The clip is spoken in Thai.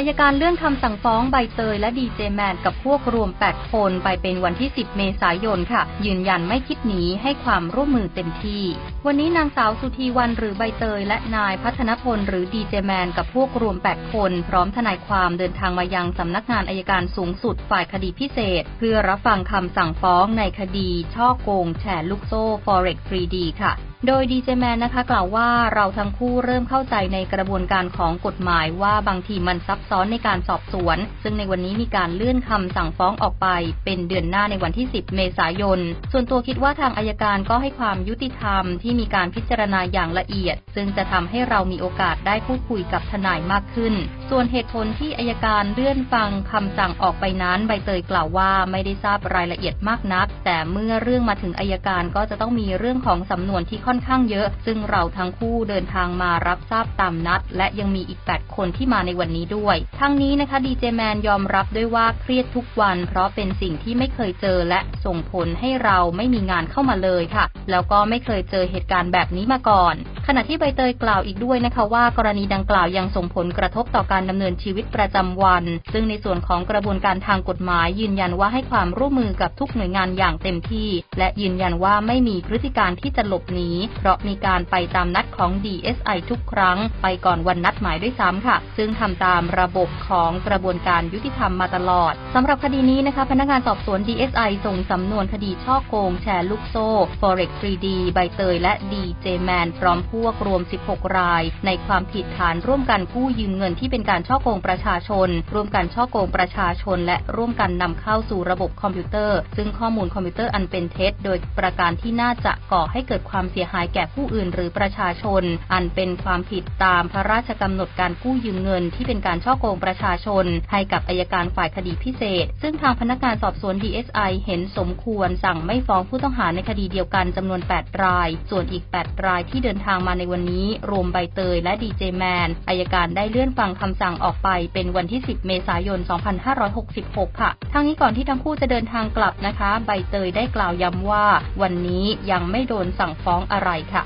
อายการเลื่อนคำสั่งฟ้องใบเตยและดีเจแมนกับพวกรวม 8 คนไปเป็นวันที่ 10 เมษายนค่ะ ยืนยันไม่คิดหนีให้ความร่วมมือเต็มที่ วันนี้นางสาวสุธีวันหรือใบเตย และนายพัฒนพลหรือดีเจแมนกับพวกรวม 8 คน พร้อมทนายความเดินทางมายังสำนักงานอายการสูงสุดฝ่ายคดีพิเศษ เพื่อรับฟังคำสั่งฟ้องในคดี ช่อโกงแชร์ลูกโซ่ Forex 3D ค่ะ โดยดีเจแมนนะคะกล่าวว่าเราทั้งคู่เริ่มเข้าใจในกระบวนการของกฎหมายว่าบางทีมันซับซ้อนในการสอบสวน ซึ่งในวันนี้มีการเลื่อนคำสั่งฟ้องออกไป เป็นเดือนหน้าในวันที่ 10 เมษายน ส่วนตัวคิดว่าทางอายการก็ให้ความยุติธรรมที่มีการพิจารณาอย่างละเอียด ซึ่งจะทำให้เรามีโอกาสได้พูดคุยกับทนายมากขึ้น ส่วนเหตุผลที่อายการเลื่อนฟังคำสั่งออกไปนั้นใบเตยกล่าวว่าไม่ได้ทราบรายละเอียดมากนัก แต่เมื่อเรื่องมาถึงอายการก็จะต้องมีเรื่องของสำนวนที่ค่อนข้างเยอะ ซึ่งเราทั้งคู่เดินทางมารับทราบตามนัด และยังมีอีก 8 คนที่มาในวันนี้ด้วย ทั้งนี้นะคะดีเจแมนยอมรับด้วยว่าเครียดทุกวัน เพราะเป็นสิ่งที่ไม่เคยเจอและส่งผลให้เราไม่มีงานเข้ามาเลยค่ะ แล้วก็ไม่เคยเจอเหตุการณ์แบบนี้มาก่อน ขณะที่ใบเตยกล่าวอีกด้วยนะคะว่ากรณีดังกล่าวยังส่งผลกระทบต่อการดำเนินชีวิตประจำวัน ซึ่งในส่วนของกระบวนการทางกฎหมาย ยืนยันว่าให้ความร่วมมือกับทุกหน่วยงานอย่างเต็มที่ และยืนยันว่าไม่มีพฤติการที่จะหลบหนีเพราะมีการไปตามนัดของ DSI ทุกครั้ง ไปก่อนวันนัดหมายด้วยซ้ำค่ะ ซึ่งทำตามระบบของกระบวนการยุติธรรมมาตลอดสำหรับคดีนี้นะคะ พนักงานสอบสวน DSI ส่งสำนวนคดีช่อโกงแชร์ลูกโซ่ Forex 3D ใบเตยและ DJ Man พร้อมพวกรวม 16 ราย ในความผิดฐานร่วมกันกู้ยืมเงินที่เป็นการช่อโกงประชาชน ร่วมกันช่อโกงประชาชน และร่วมกันนำเข้าสู่ระบบคอมพิวเตอร์ ซึ่งข้อมูลคอมพิวเตอร์อันเป็นเท็จ โดยประการที่น่าจะก่อให้เกิดความเสียหายแก่ผู้อื่นหรือประชาชน อันเป็นความผิดตามพระราชกำหนดการกู้ยืมเงินที่เป็นการช่อโกงประชาชน ให้กับอายการฝ่ายคดีพิเศษ ซึ่งทางพนักงานสอบสวน DSI เห็นสมควรสั่งไม่ฟ้องผู้ต้องหาในคดีเดียวกันจำนวน 8 ราย ส่วนอีก 8 รายที่เดินทางมาในวันนี้ รวมใบเตยและดีเจแมนอายการได้เลื่อนฟังคำสั่งออกไปเป็นวันที่ 10 เมษายน 2566 ค่ะ ทั้งนี้ก่อนที่ทั้งคู่จะเดินทางกลับนะคะ ใบเตยได้กล่าวย้ำว่า วันนี้ยังไม่โดนสั่งฟ้องอะไรค่ะ